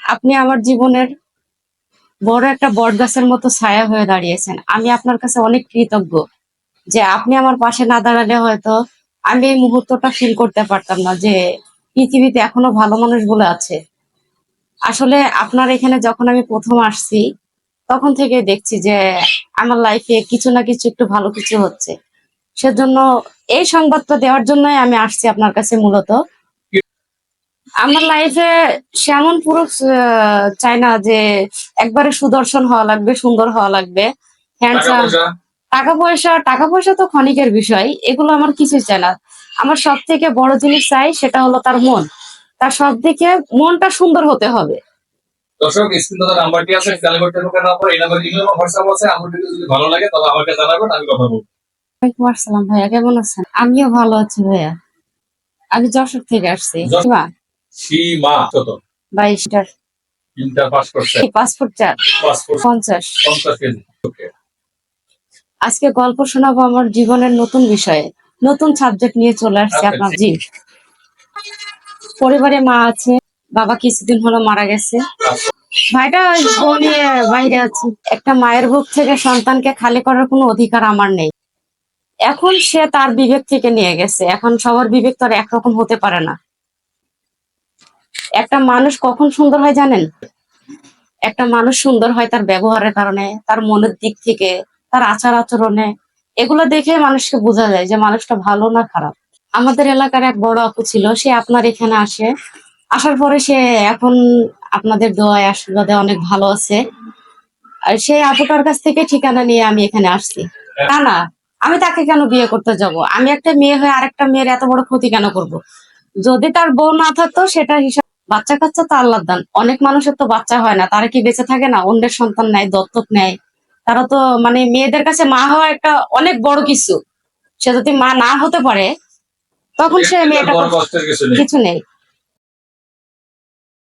আপনি আমার জীবনের বড় একটা বট গাছের মতো ছায়া হয়ে দাঁড়িয়েছেন। আমি আপনার কাছে অনেক কৃতজ্ঞ যে আপনি আমার পাশে না দাঁড়ালে হয়তো আমি এই মুহূর্তটা ফিল করতে পারতাম না যে পৃথিবীতে এখনও ভালো মানুষ বলে আছে। আসলে আপনার এখানে যখন আমি প্রথম আসছি, তখন থেকে দেখছি যে আমার লাইফে কিছু না কিছু একটু ভালো কিছু হচ্ছে। সেজন্য এই সংবাদটা দেওয়ার জন্যই আমি আসছি আপনার কাছে মূলত। আমার লাইফে সেমন পুরুষ আহ, চাই না যে একবারে সুদর্শন হওয়া লাগবে সুন্দর হওয়া লাগবে। টাকা হ্যান্ডসাম পয়সা? টাকা পয়সা টাকা পয়সা তো ক্ষণিকের বিষয় এগুলো আমার কিছুই চাই না। আমার সব থেকে বড় জিনিস চাই সেটা হলো তার মন। তার সব থেকে মনটা সুন্দর হতে হবে। দর্শক স্ক্রিন নাম্বারটি আছে ক্যালকুলেট করে নেওয়ার পর এই নাম্বার ইমেল বা হোয়াটসঅ্যাপ আছে আমার ভিডিও যদি ভালো লাগে তবে আমাকে জানাবেন আমি কথা বলব। ওয়ালাইকুম আসসালাম ভাইয়া কেমন আছেন? আমিও ভালো আছি ভাইয়া। আমি যশোর থেকে আসছি? সীমা কত? বাইশটার ইন্টার পাস করছে। পাসপোর্ট চার। পাসপোর্ট পঞ্চাশ। পঞ্চাশ কেজি। আজকে গল্প শোনাবো আমার জীবনের নতুন বিষয়ে। নতুন সাবজেক্ট নিয়ে চলে আসছে আচ্ছা, আপনার। জি। পরিবারে মা আছে বাবা কিছুদিন হলো মারা গেছে। ভাইটা ওই বউ নিয়ে বাইরে আছে। একটা মায়ের বুক থেকে সন্তানকে খালি করার কোনো অধিকার আমার নেই। এখন সে তার বিবেক থেকে নিয়ে গেছে। এখন সবার বিবেক তো আর একরকম হতে পারে না। একটা মানুষ কখন সুন্দর হয় জানেন? একটা মানুষ সুন্দর হয় তার ব্যবহারের কারণে, তার মনের দিক থেকে, তার আচার আচরণে। এগুলো দেখে মানুষকে বোঝা যায় যে মানুষটা ভালো না খারাপ। আমাদের এলাকার এক বড় আপু ছিল, সে আপনার এখানে আসে। আসার পরে সে এখন আপনাদের দোয়ায়, আশীর্বাদে অনেক ভালো আছে। আর সেই আপুটার কাছ থেকে ঠিকানা নিয়ে আমি এখানে আসছি। না না, আমি তাকে কেন বিয়ে করতে যাব? আমি একটা মেয়ে হয়ে আরেকটা মেয়ের এত বড় ক্ষতি কেন করব? যদি তার বউ না থাকতো, সেটা হিসাব বাচ্চা কাচ্চা তো আল্লাহ দান। অনেক মানুষের তো বাচ্চা হয় না তারা কি বেঁচে থাকে না? অন্যের সন্তান নেয় দত্তক নেয়। তারা তো মানে মেয়েদের কাছে মা হওয়া একটা অনেক বড় কিছু। সে যদি মা না হতে পারে তখন সে মেয়েটা কিছু নেই।